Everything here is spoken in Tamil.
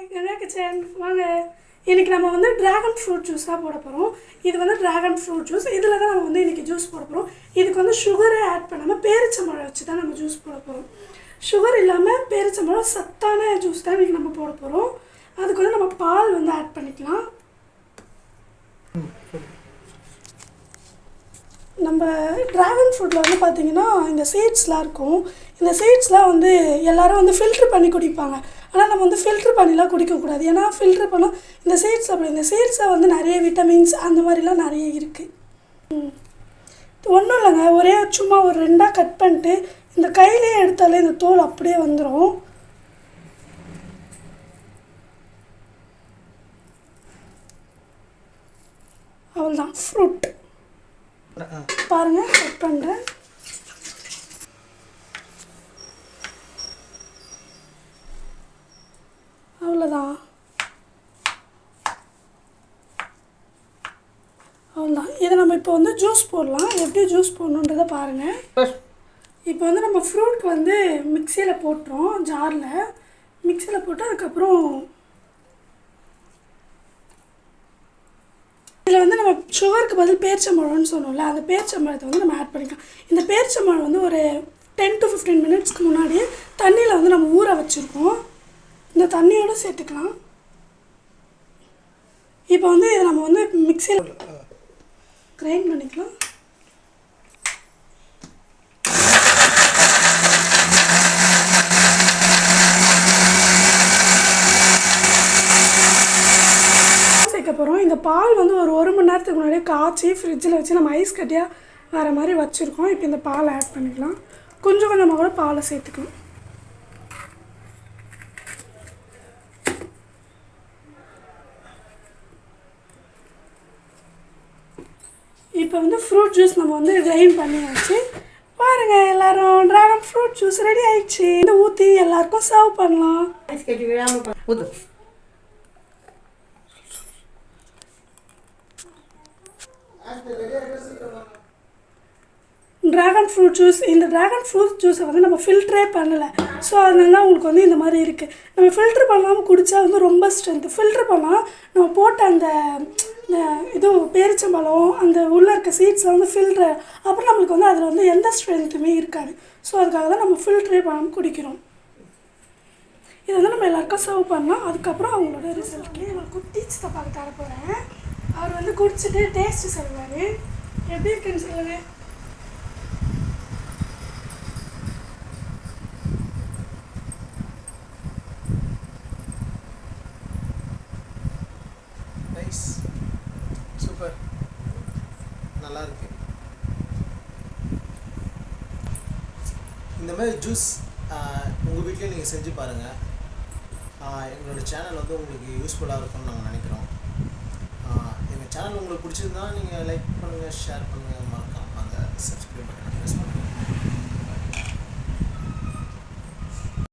கிச்சன் வாங்க. இன்றைக்கி நம்ம வந்து டிராகன் ஃப்ரூட் ஜூஸ் தான் போட போகிறோம் இது வந்து டிராகன் ஃப்ரூட் ஜூஸ் இதில் தான் நம்ம வந்து இன்றைக்கி ஜூஸ் போட போகிறோம் இதுக்கு வந்து சுகரை ஆட் பண்ணாமல் பேரிச்சம்பழம் வச்சு தான் நம்ம ஜூஸ் போட போகிறோம் சுகர் இல்லாமல் பேரிச்சம்பழம் சத்தான ஜூஸ் தான் இன்றைக்கி நம்ம போட போகிறோம் அதுக்கு வந்து நம்ம பால் வந்து ஆட் பண்ணிக்கலாம். நம்ம ட்ராகன் ஃப்ரூட்டில் வந்து பார்த்தீங்கன்னா இந்த சீட்ஸ்லாம் இருக்கும். இந்த சீட்ஸ்லாம் வந்து எல்லோரும் வந்து ஃபில்ட்ரு பண்ணி குடிப்பாங்க. ஆனால் நம்ம வந்து ஃபில்ட்ரு பண்ணிலாம் குடிக்கக்கூடாது. ஏன்னா ஃபில்ட்ரு பண்ணால் இந்த சீட்ஸ் அப்படி இந்த சீட்ஸில் வந்து நிறைய விட்டமின்ஸ் அந்த மாதிரிலாம் நிறைய இருக்குது ஒன்றும் இல்லைங்க. ஒரே சும்மா ஒரு ரெண்டாக கட் பண்ணிட்டு இந்த கையிலே எடுத்தாலே இந்த தோல் அப்படியே வந்துடும் அவ்வளோதான் ஃப்ரூட் பாருங்கள் கட் பண்ணுறேன் அவ்வளோதான் அவ்வளோதான் இதை நம்ம இப்போ வந்து ஜூஸ் போடலாம். எப்படி ஜூஸ் போடணுன்றதை பாருங்கள் இப்போ வந்து நம்ம ஃப்ரூட் வந்து மிக்சியில் போட்டுறோம் ஜாரில் மிக்சியில் போட்டு அதுக்கப்புறம் இதில் வந்து நம்ம சுகருக்கு பதில் பேரிச்சம்பழம்னு சொன்னோம்ல அந்த பேரிச்சம்பழத்தை வந்து நம்ம ஆட் பண்ணிக்கலாம். இந்த பேரிச்சம்பழம் வந்து ஒரு டென் டு ஃபிஃப்டீன் மினிட்ஸ்க்கு முன்னாடியே தண்ணியில் வந்து நம்ம ஊற வச்சுருக்கோம். இந்த தண்ணியோட சேர்த்துக்கலாம். இப்போ வந்து இதை நம்ம வந்து மிக்சியில் கிரைண்ட் பண்ணிக்கலாம். போகிறோம் இந்த பால் வந்து ஒரு ஒரு மணி நேரத்துக்கு முன்னாடியே காய்ச்சி ஃப்ரிட்ஜில் வச்சு நம்ம ஐஸ் கட்டியாக வர மாதிரி வச்சுருக்கோம். இப்போ இந்த பால் ஆட் பண்ணிக்கலாம். கொஞ்சம் கொஞ்சமாக கூட பாலை சேர்த்துக்கலாம். இப்போ வந்து ஃப்ரூட் ஜூஸ் நம்ம வந்து கிரைண்ட் பண்ணியாச்சு. பாருங்க எல்லாரும் ட்ராகன் ஃப்ரூட் ஜூஸ் ரெடி ஆயிடுச்சு. இந்த ஊற்றி எல்லாருக்கும் சர்வ் பண்ணலாம். ஐஸ் ட்ராகன் ஃப்ரூட் ஜூஸ் இந்த ட்ராகன் ஃப்ரூட் ஜூஸை வந்து நம்ம ஃபில்டரே பண்ணலை. ஸோ அதனால தான் உங்களுக்கு வந்து இந்த மாதிரி இருக்குது நம்ம ஃபில்ட்ரு பண்ணாமல் குடித்தா வந்து ரொம்ப ஸ்ட்ரென்த்து ஃபில்ட்ரு பண்ணால் நம்ம போட்ட அந்த இது பேரிச்சம்பழம் அந்த உள்ளே இருக்க சீட்ஸில் வந்து ஃபில்ட்ரு அப்புறம் நம்மளுக்கு வந்து அதில் வந்து எந்த ஸ்ட்ரென்த்துமே இருக்காது. ஸோ அதுக்காக தான் நம்ம ஃபில்ட்ரே பண்ணாமல் குடிக்கிறோம். இதை வந்து நம்ம எல்லாருக்கும் சர்வ் பண்ணால் அதுக்கப்புறம் அவங்களோட ரிசல்ட் நான் டீச்சர் சித்தப்பாக்கு தர போகிறேன் அவர் வந்து குடிச்சிட்டு டேஸ்ட்டு சொல்லுவார். எப்படி இருக்குன்னு சொல்லுங்கள் நைஸ் சூப்பர் நல்லா இருக்கு இந்த மாதிரி ஜூஸ் உங்கள் வீட்லேயும் நீங்கள் செஞ்சு பாருங்கள் எங்களோட சேனல் வந்து உங்களுக்கு யூஸ்ஃபுல்லாக இருக்கும்னு நாங்கள் நினைக்கிறோம். எங்கள் சேனல் உங்களுக்கு பிடிச்சிருந்தா நீங்கள் லைக் பண்ணுங்கள் ஷேர் பண்ணுங்கள் மறக்காமல் அந்த சப்ஸ்கிரைப் ப்ரெஸ் பண்ணுங்கள்